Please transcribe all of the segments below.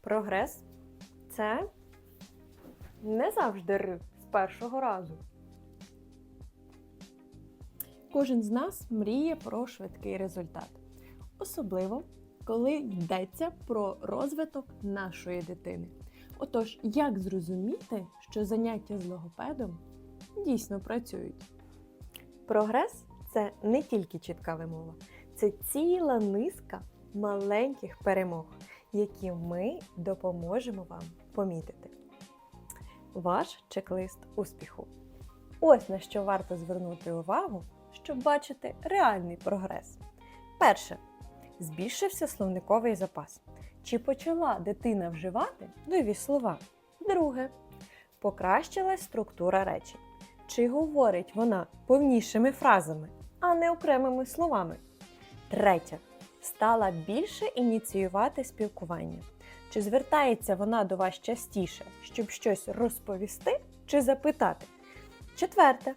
Прогрес це не завжди р з першого разу. Кожен з нас мріє про швидкий результат. Особливо, коли йдеться про розвиток нашої дитини. Отож, як зрозуміти, що заняття з логопедом дійсно працюють? Прогрес це не тільки чітка вимова, це ціла низка маленьких перемог, які ми допоможемо вам помітити. Ваш чек-лист успіху. Ось на що варто звернути увагу, щоб бачити реальний прогрес. Перше. Збільшився словниковий запас. Чи почала дитина вживати нові слова? Друге. Покращилась структура речень. Чи говорить вона повнішими фразами, а не окремими словами? Третє. Стала більше ініціювати спілкування. Чи звертається вона до вас частіше, щоб щось розповісти чи запитати? Четверте.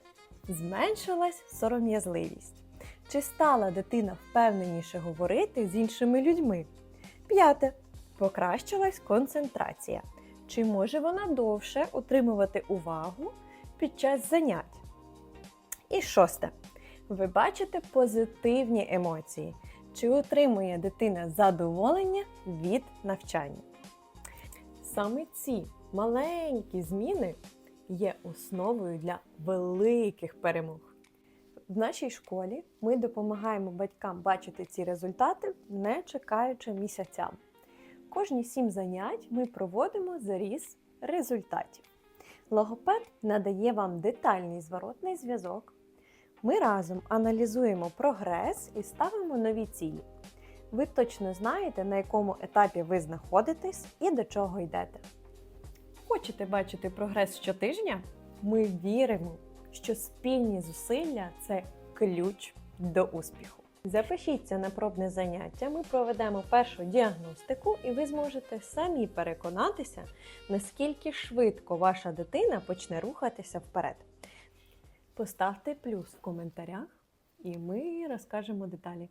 Зменшилась сором'язливість. Чи стала дитина впевненіше говорити з іншими людьми? П'яте. Покращилась концентрація. Чи може вона довше утримувати увагу під час занять? І шосте. Ви бачите позитивні емоції. Чи отримує дитина задоволення від навчання? Саме ці маленькі зміни є основою для великих перемог. В нашій школі ми допомагаємо батькам бачити ці результати, не чекаючи місяцям. Кожні сім занять ми проводимо заріз результатів. Логопед надає вам детальний зворотний зв'язок. Ми разом аналізуємо прогрес і ставимо нові цілі. Ви точно знаєте, на якому етапі ви знаходитесь і до чого йдете. Хочете бачити прогрес щотижня? Ми віримо, що спільні зусилля це ключ до успіху. Запишіться на пробне заняття, ми проведемо першу діагностику, і ви зможете самі переконатися, наскільки швидко ваша дитина почне рухатися вперед. Поставте плюс в коментарях, і ми розкажемо деталі.